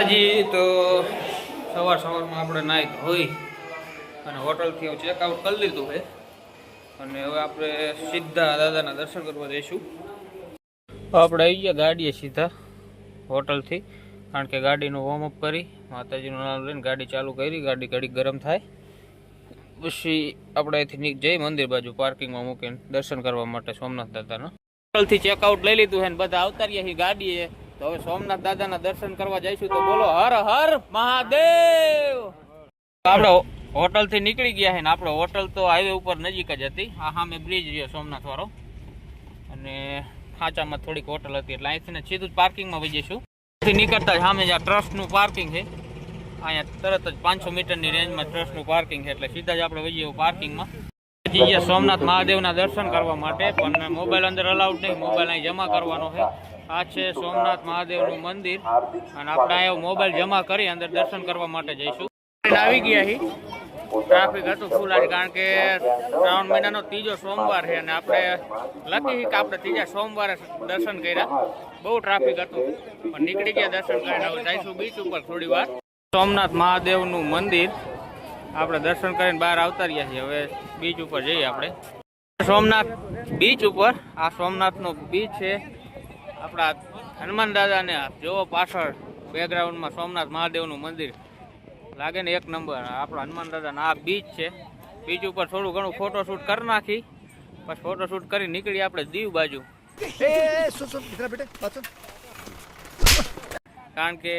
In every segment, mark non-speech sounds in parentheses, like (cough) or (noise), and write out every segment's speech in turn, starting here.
હજી તો સવાર સવારમાં આપણે નાહી ધોઈ અને હોટલથી ચેકઆઉટ કરી લીધું છે. અને હવે આપણે સીધા દાદાના દર્શન કરવા જઈશું. આપણે આવી ગયા ગાડીએ સીધા હોટલથી કારણ કે ગાડીનું વોર્મઅપ કરી, માતાજીનું નામ લઈને ગાડી ચાલુ કરી, ગાડી ઘડી ગરમ થાય. પછી આપણે અહીંથી જઈ મંદિર બાજુ પાર્કિંગમાં મૂકીને દર્શન કરવા માટે સોમનાથ દાદાના. હોટલથી ચેકઆઉટ લઈ લીધું છે ને બધા આવતા રહ્યા ગાડીએ. તો હવે સોમનાથ દાદાના દર્શન કરવા જઈશું તો બોલો, હર હર મહાદેવ! આપણે હોટલથી નીકળી ગયા છે ને, આપણે હોટલ તો હાઈવે ઉપર નજીક જ હતી. આ સામે બ્રિજ રહ્યો સોમનાથ વાળો. અને ખાંચામાં થોડીક હોટલ હતી, એટલે અહીંથી સીધું જ પાર્કિંગમાં વહી જઈશું. નીકળતા સામે જ આ ટ્રસ્ટનું પાર્કિંગ છે. અહીંયા તરત જ પાંચસો મીટરની રેન્જમાં ટ્રસ્ટનું પાર્કિંગ છે, એટલે સીધા જ આપણે વહી જઈએ પાર્કિંગમાં પહોંચી ગયા સોમનાથ મહાદેવના દર્શન કરવા માટે, પણ મોબાઈલ અંદર અલાઉડ નહીં મોબાઈલ અહીં જમા કરવાનો છે. આ છે સોમનાથ મહાદેવનું મંદિર. અને આપણે અહીંયા મોબાઈલ જમા કરી અંદર દર્શન કરવા માટે જઈશું. આવી ગયા હી. ટ્રાફિક હતું ફૂલ આજે કારણ કે શ્રાવણ મહિનાનો ત્રીજો સોમવાર છે અને આપણે લખી કે આપણે ત્રીજા સોમવારે દર્શન કર્યા. બહુ ટ્રાફિક હતું. પણ નીકળી ગયા દર્શન કરીને હવે જઈશું બીચ ઉપર થોડી વાર. સોમનાથ મહાદેવનું મંદિર. આપણે દર્શન કરીને બહાર આવતા રહ્યા છીએ. હવે બીચ ઉપર જઈએ આપણે. સોમનાથ બીચ ઉપર. આ સોમનાથનો બીચ છે. આપણા હનુમાન દાદાને જોવો પાછળ બેકગ્રાઉન્ડમાં સોમનાથ મહાદેવનું મંદિર. લાગે ને એક નંબર આપણા હનુમાન દાદાના આ બીચ છે. બીચ ઉપર થોડું ઘણું ફોટોશૂટ કરી નાખી. પછી ફોટોશૂટ કરી નીકળી આપણે દીવ બાજુ. કારણ કે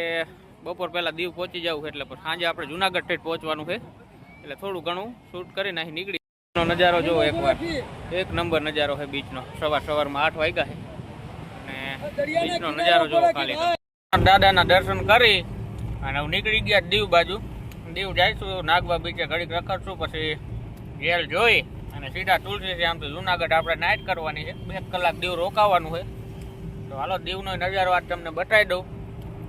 બપોર પહેલાં દીવ પહોંચી જવું એટલે પછી સાંજે આપણે જુનાગઢ ઠેઠ પહોંચવાનું છે. એટલે થોડું ઘણું શૂટ કરીને અહીં નીકળી. નજારો જોવો એકવાર. એક નંબર નજારો છે બીચનો. સવાર સવારમાં આઠ વાગ્યા છે. બીચનો નજારો જોવો ખાલી દાદાના દર્શન કરી અને હું નીકળી ગયા દીવ બાજુ. દીવ જઈશું નાગવા બીચે ઘડીક રખડશું પછી જેલ જોઈ અને સીધા તુલસી આમ તો જુનાગઢ આપણે નાઇટ કરવાની છે. બે કલાક દીવ રોકાવાનું છે. તો હાલો દીવનો નજારો આજ તમને બતાવી દઉં.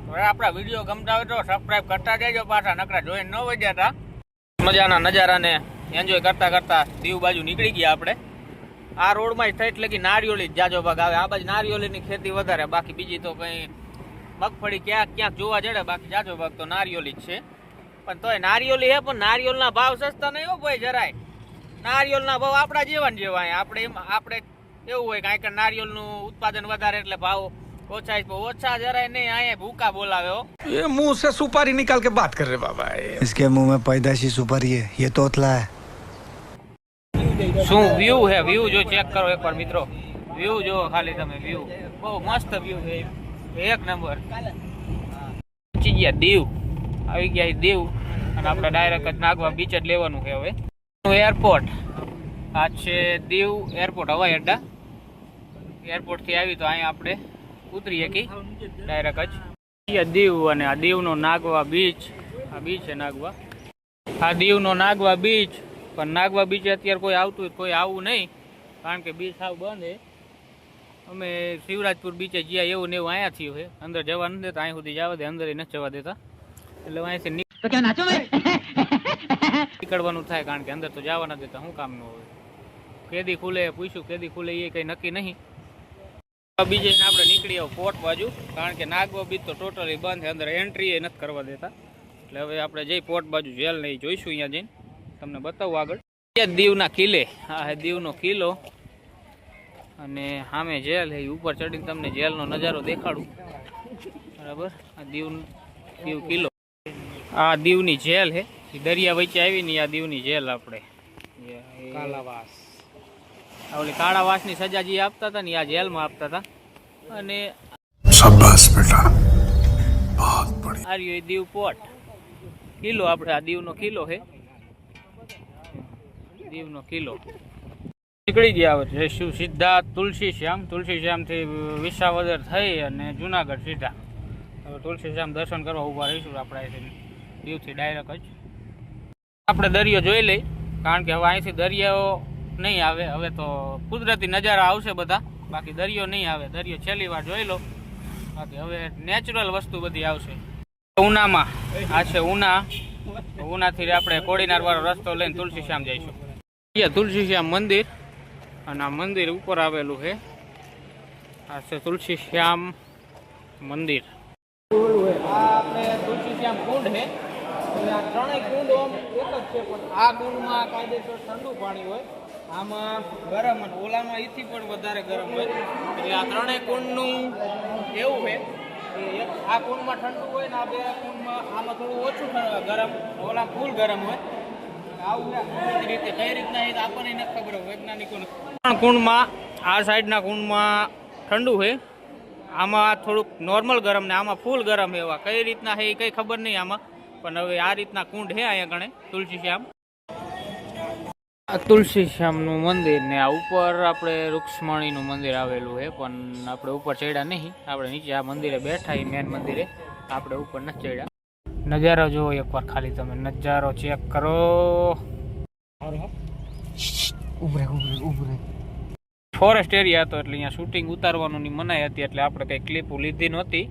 હવે આપણા વીડિયો ગમતા હોય તો સબસ્ક્રાઈબ કરતા જજો પાછા નકરા જોઈને ન વજ્યા હતા મજાના નજારાને એન્જોય કરતા કરતા દીવ બાજુ નીકળી ગયા આપણે. આ રોડમાં જ થઈ એટલે કે નારિયોલી જ જાજો ભાગ આવે આ બાજુ નારિયોલીની ખેતી વધારે બાકી બીજી તો કંઈ મગફળી ક્યાંક ક્યાંક જોવા જડે બાકી જાજો ભાગ તો નારિયોલી જ છે પણ તોય નારિયોલી હે પણ નારિયોલના ભાવ સસ્તા નહીં હો ભાઈ જરાય નારિયોલના ભાવ આપણા જેવા ને જેવા અહીંયા. આપણે એમ આપણે એવું હોય કારણ કે નારિયોલનું ઉત્પાદન વધારે એટલે ભાવ ઓછા જ ઓછા જરાય નહીં અહીંયા ભૂકા બોલાવે હો ये मुंह से सुपारी निकाल के बात कर रहे बाबा ये इसके मुंह में पैदाशी सुपारी है ये तोतला है શું વ્યૂ હે વ્યૂ જો ચેક કરો એકવાર મિત્રો. વ્યૂ જો ખાલી તમે વ્યૂ બહુ મસ્ત વ્યૂ છે. એક નંબર પહોંચી ગયા દીવ. આવી ગયા દીવ. અને આપણે ડાયરેક્ટ જ નાગવા બીચ જ લેવાનું છે હવે. એરપોર્ટ આ છે દીવ એરપોર્ટ હવાઈ અડ્ડા. એરપોર્ટથી આવી તો અહીંયા આપણે ઉતરી શકી ડાયરેક્ટ જ. દીવ અને આ દીવનો નાગવા બીચ આ બીચ છે નાગવા. આ દીવનો નાગવા બીચ પણ નાગવા બીચે અત્યારે કોઈ આવતું હોય કોઈ આવવું નહીં કારણ કે બીચ સાવ બંધ છે. અમે શિવરાજપુર બીચે જ્યાં એવું ને એવું અહીંયા થયું છે અંદર જવા નથી દેતા અહીં સુધી જવા દે અંદર નથી જવા દેતા. એટલે અહીંયાથી નીકળવાનું થાય કારણ કે અંદર તો જવા ના દેતા શું કામનું હોય કેદી ખુલે પૂછ્યું કેદી ખુલે એ કંઈ નક્કી નહીં. બીજે આપણે નીકળી આવો પોર્ટ બાજુ કારણ કે નાગવા બીચ તો ટોટલી બંધ છે અંદર એન્ટ્રી એ નથી કરવા દેતા. એટલે હવે આપણે જઈ પોર્ટ બાજુ જેલ નહીં જોઈશું અહીંયા જઈને. તમને બતાવું આગળ. દીવના કિલ્લે? આ દીવનો કિલ્લો. અને સામે જેલ એ ઉપર ચડીને તમને જેલનો નજારો દેખાડું. બરાબર? આ દીવ દીવ કિલ્લો. આ દીવની જેલ હે. દરિયા વચ્ચે આવીને આ દીવની જેલ આપણે. કાલાવાસ ઓલી કાળાવાસની સજા જે આપતા હતા ને આ જેલમાં આપતા હતા. અને શાબાશ બેટા. દીવ પોટ. કિલ્લો આપણે આ દીવનો કિલ્લો હે. દીવનો કિલ્લો. નીકળી ગયા હવે શિવ સીધા તુલસી શ્યામ. તુલસી શ્યામથી વિસાવદર થઈ અને જુનાગઢ સીધા. હવે તુલસી શ્યામ દર્શન કરવા ઊભા રહીશું આપણે અહીંથી. દીવથી ડાયરેક્ટ જ. આપણે દરિયો જોઈ લઈ, કારણ કે હવે અહીંથી દરિયો નહીં આવે. હવે તો કુદરતી નજારા આવશે બધા. બાકી દરિયો નહીં આવે. દરિયો છેલ્લી વાર જોઈ લો. બાકી હવે નેચરલ વસ્તુ બધી આવશે. ઉનામાં. આ છે ઉના. ઉનાથી આપણે કોડીનાર વાળો રસ્તો લઈને તુલસી શ્યામ જઈશું. તુલસી શ્યામ મંદિર અને આ મંદિર ઉપર આવેલું છે. આ છે તુલસી શ્યામ મંદિર. આપણે કુંડ છે. આ ત્રણેય કુંડ એક જ છે, પણ આ કુંડમાં કાયદેસર ઠંડુ પાણી હોય. આમાં ગરમ અને ઓલામાં એથી પણ વધારે ગરમ હોય. એટલે આ ત્રણેય કુંડનું એવું છે આ કુંડમાં ઠંડુ હોય ને આ બે કુંડમાં આમાં થોડું ઓછું ગરમ ઓલા ફૂલ ગરમ હોય. કુંડમાં, આ સાઈડના કુંડમાં ઠંડુ છે. આમાં થોડુંક નોર્મલ ગરમ ને આમાં ફૂલ ગરમ એવા. કઈ રીતના છે એ કઈ ખબર નહીં આમાં. પણ હવે આ રીતના કુંડ છે અહીંયા ગણે તુલસી શ્યામ આ તુલસી શ્યામનું મંદિર ને આ ઉપર આપણે રૂક્ષ્મણીનું મંદિર આવેલું છે, પણ આપણે ઉપર ચડ્યા નહીં. આપણે નીચે આ મંદિરે બેઠા મેન મંદિરે. આપણે ઉપર નથી ચડ્યા. નજારો જુઓ એકવાર ખાલી તમે. નજારો ચેક કરો. ફોરેસ્ટ એરિયા હતો એટલે અહીંયા શૂટિંગ ઉતારવાનું ની મનાઈ હતી એટલે આપણે કંઈ ક્લિપો લીધી નહોતી.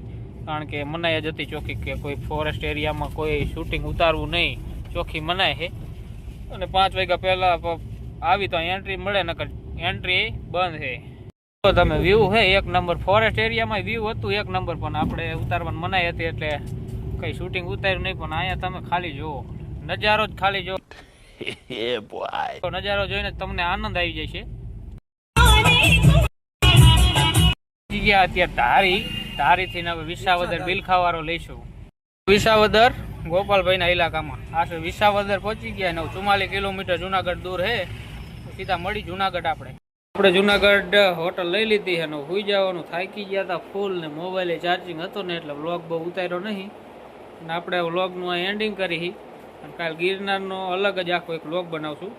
કારણ કે મનાઈ જ હતી ચોખ્ખી કે કોઈ ફોરેસ્ટ એરિયામાં કોઈ શૂટિંગ ઉતારવું નહીં. ચોખ્ખી મનાય છે. અને પાંચ વાગ્યા પહેલા આવી તો એન્ટ્રી મળે નકર એન્ટ્રી બંધ છે. તો તમે વ્યૂ છે એક નંબર ફોરેસ્ટ એરિયામાં વ્યૂ હતું એક નંબર પણ આપણે ઉતારવાની મનાઈ હતી એટલે કઈ શૂટિંગ ઉતાર્યું નહીં પણ અહીંયા તમે ખાલી જુઓ. નજારો જ ખાલી જો (laughs) તો નજારો જોઈને તમને આનંદ આવી જાય છે ગયા અત્યારે ધારી. ધારીથી ને હવે વિસાવદર બિલખાવાળો લઈશું. વિસાવદર ગોપાલભાઈના ઇલાકામાં આશરે વિસાવદર પહોંચી ગયા નવ ચુમ્માલીસ કિલોમીટર જુનાગઢ દૂર હે. સીધા મળી જુનાગઢ આપણે. આપણે જુનાગઢ હોટલ લઈ લીધી છે ને સુઈ જવાનું. થાકી ગયા હતા ફૂલ ને મોબાઈલે ચાર્જિંગ હતો ને એટલે વ્લોગ બહુ ઉતાર્યો નહીં. અને આપણે વ્લોગનું અહીં એન્ડિંગ કરી અને કાલ ગિરનારનો અલગ જ આખો એક વ્લોગ બનાવશું.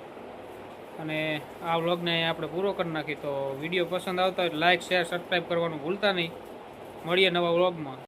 અને આ વ્લોગને આપણે પૂરો કરી નાખી. તો વીડિયો પસંદ આવતા હોય લાઇક શેર સબસ્ક્રાઈબ કરવાનું ભૂલતા નહીં. મળીએ નવા વ્લોગમાં.